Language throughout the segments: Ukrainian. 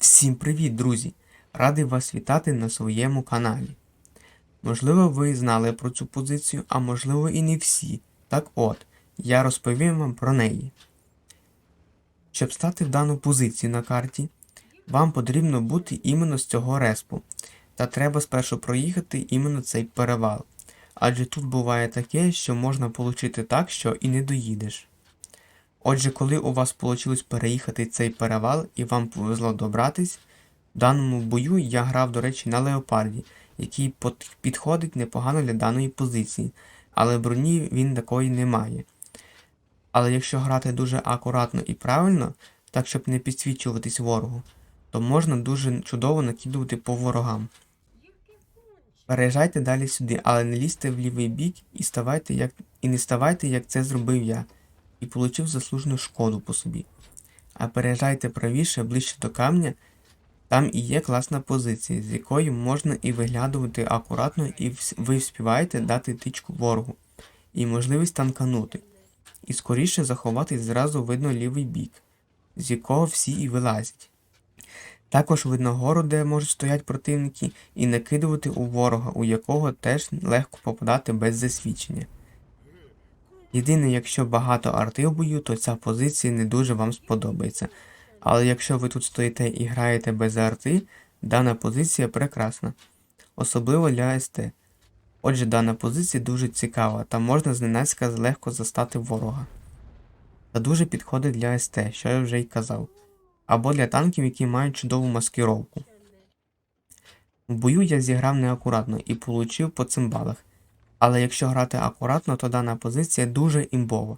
Всім привіт, друзі! Радий вас вітати на своєму каналі. Можливо, ви знали про цю позицію, а можливо і не всі. Так от, я розповім вам про неї. Щоб стати в дану позицію на карті, вам потрібно бути іменно з цього респу. Та треба спершу проїхати іменно цей перевал. Адже тут буває таке, що можна отримати так, що і не доїдеш. Отже, коли у вас вийшло переїхати цей перевал і вам повезло добратись, в даному бою я грав, до речі, на леопарді, який підходить непогано для даної позиції, але броні він такої не має. Але якщо грати дуже акуратно і правильно, так щоб не підсвічуватись ворогу, то можна дуже чудово накидувати по ворогам. Переїжджайте далі сюди, але не лізьте в лівий бік і ставайте як і не ставайте, як це зробив я, і получив заслужену шкоду по собі. А переїжджайте правіше, ближче до камня, там і є класна позиція, з якої можна і виглядувати акуратно, і ви вспіваєте дати тичку ворогу, і можливість танканути. І скоріше заховатись зразу видно лівий бік, з якого всі і вилазять. Також видно гору, де можуть стоять противники, і накидувати у ворога, у якого теж легко попадати без засвідчення. Єдине, якщо багато арти в бою, то ця позиція не дуже вам сподобається. Але якщо ви тут стоїте і граєте без арти, дана позиція прекрасна, особливо для СТ. Отже, дана позиція дуже цікава та можна зненацька легко застати ворога. Та дуже підходить для СТ, що я вже й казав, або для танків, які мають чудову маскировку. В бою я зіграв неакуратно і получив по цимбалах, але якщо грати акуратно, то дана позиція дуже імбова.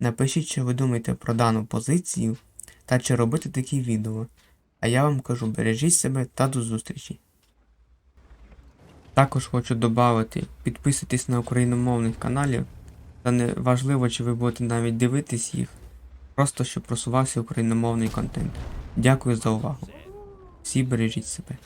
Напишіть, що ви думаєте про дану позицію та чи робити такі відео. А я вам кажу, бережіть себе та до зустрічі. Також хочу додати, підписуйтесь на україномовних каналів, та не важливо, чи ви будете навіть дивитись їх, просто щоб просувався україномовний контент. Дякую за увагу. Всі бережіть себе.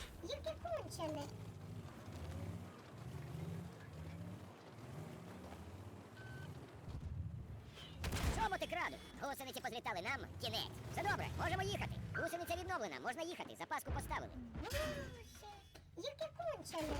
Чому ти краду? Гусениці позлітали нам, кінець. Все добре, можемо їхати. Гусениця відновлена, можна їхати, запаску поставили. Боже, яке кончене.